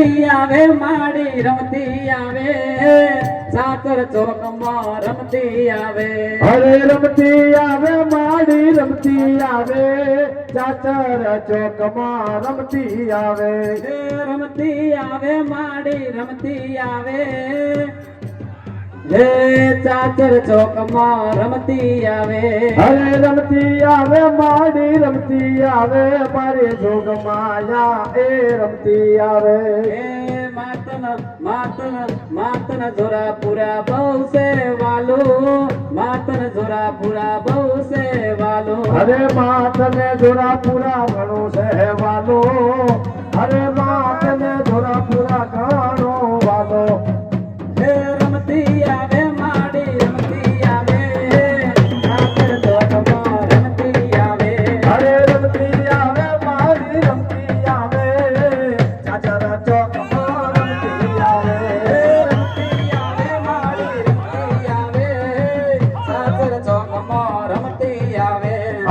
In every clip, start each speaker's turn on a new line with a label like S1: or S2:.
S1: રમતી આવે માડી રમતી આવે. સાચર ચોકમાં રમતી આવે.
S2: અરે રમતી આવે માડી રમતી આવે. ચાચર ચોકમાં રમતી આવે.
S1: રમતી આવે માડી રમતી આવે. હે ચાચર ચોકમાં રમતી આવે.
S2: અરે રમતી આવે માડી રમતી આવે મારે જોગ માયા એ રમતી આવે.
S1: હે માતન માતન માતન જોરા પૂરા બહુ સે વાલો. માતન જોરા પૂરા બહુ સે વાલો.
S2: અરે માતને જોરા પૂરા ઘણો સે વાલો. અરે માતને જોરા પૂરા ઘણો વાલો.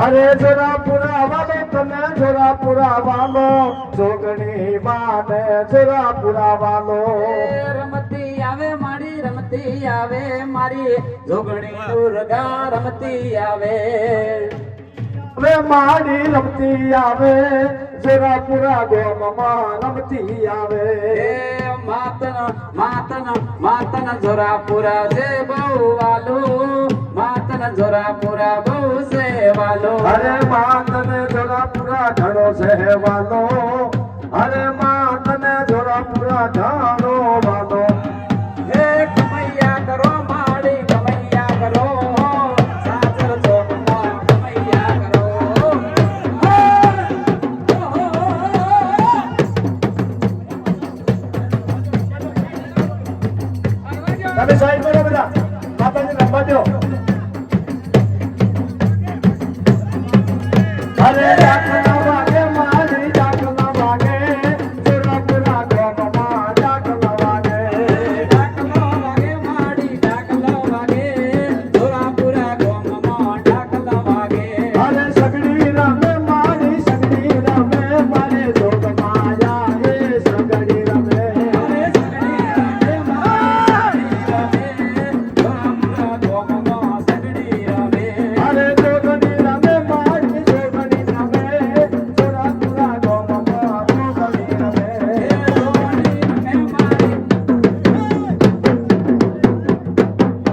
S2: અરે જોરાપુરા વાલો તને જોરા પૂરા વાલો જોગણી માને જોરા પૂરા વાલો
S1: રમતી આવે મારી રમતી આવે મારી. જોગણી દુર્ગા રમતી આવે.
S2: હવે માડી રમતી આવે જોરાપુરા ગોમમાં રમતી આવે.
S1: માતન માતન માતન જોરાપુરા જે બહુ વાલો. માતન જોરાપુરા બહુ સેવાલો
S2: અરે માતને જોરા પૂરા ઘણો સેવાલો અરે માતને જોરા પૂરા ઘણો વાલો
S1: હે કમૈયા કરો માડી કમૈયા કરો. સાસર ચોકમાં કમૈયા કરો.
S2: તમે સાઈડ કરો બધા. માતાજી રમવા દો અરે ડાકલા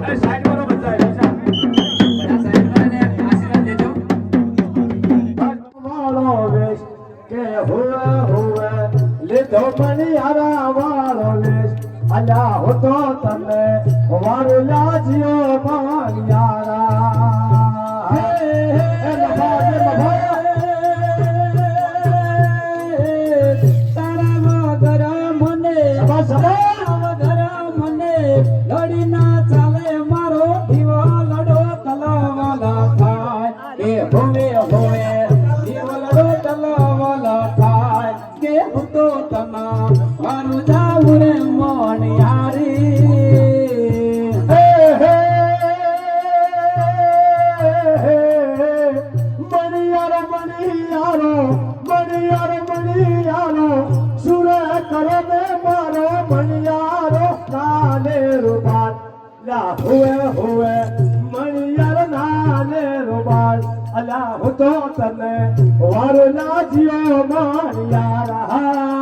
S2: સાઈડ કરો બધા વાળો વેશ લીધો અલ્યા હું તો તને વારો લાજ્યો મણિયારા હે હે મફા હે
S1: તારા વગર મને
S2: સભા સભા
S1: બનિયારો બનિયારો મણિયારો
S2: સુર કરો ને મારો બનિયારો, નાને રૂપાલ લા હુએ હુએ, મણિયાર નાને રૂપાલ અલા હું તો તને વારો લાજ્યો મણિયારા